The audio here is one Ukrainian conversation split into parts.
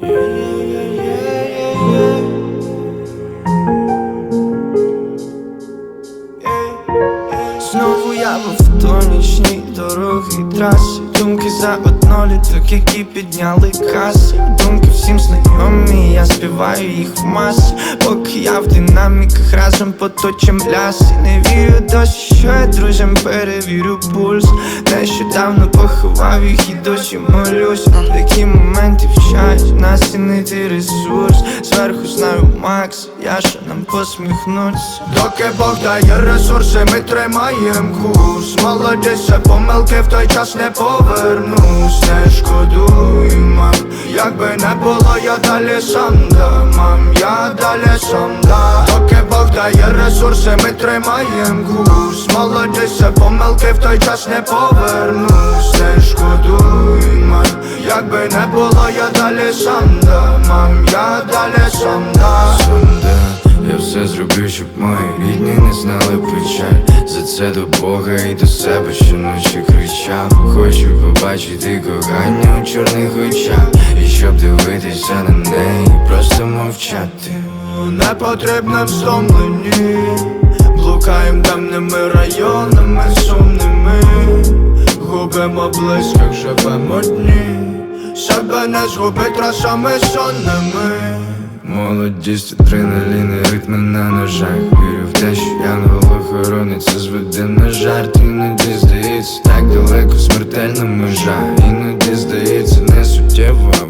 Знову я був в той нічній дороги трасі. Думки за одно літак, які підняли каси. Думки всім знайомі, я співаю їх в масі. Поки я в динаміках разом поточим ляси. Не вірю досі, що я друзям перевірю пульс. Нещодавно поховав їх і досі молюсь, яким вчать нас цінити ресурс. Зверху знаю Макс, я що нам посміхнуться Доки Бог дає ресурси, ми тримаєм курс. Молодіся, помилки в той час не повернусь. Не шкодуй, мам. Якби не було, я далі сам дам, мам Я далі сам дам Доки Бог дає ресурси, ми тримаєм курс. Молодіся, помилки в той час не повернусь. Не шкодуй, Якби не було, я далі сам дам, мам Я далі сам дам я все зроблю, щоб мої рідні не знали печаль За це до Бога і до себе щоночі кричав. Хочу побачити кохання у чорних очах. І щоб дивитися на неї, просто мовчати. Не потрібне встомлені Блукаєм темними районами сумними. Губимо близьких, живемо дні Себе не згубить рашами, що не ми Молодість, адреналіни, ритми на ножах. Вірю в те, що янгол охоронить це зведе на жарт. Іноді здається так далеко смертельна межа Іноді здається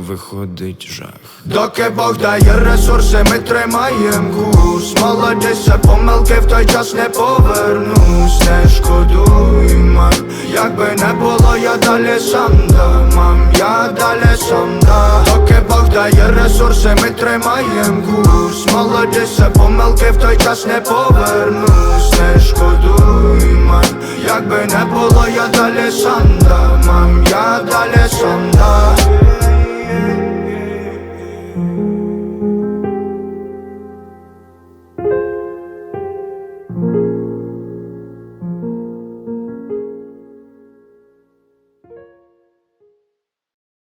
виходить жах. Доки Бог дає ресурси, ми тримаєм курс. Молодіся, помилки в той час не повернусь. Не шкодуй, мам. Якби не було, я далі сам дам, мам Я далі сам дам Доки Бог дає ресурси, ми тримаєм курс. Молодіся, помилки в той час не повернусь. Не шкодуй, мам. Якби не було, я далі сам дам, мам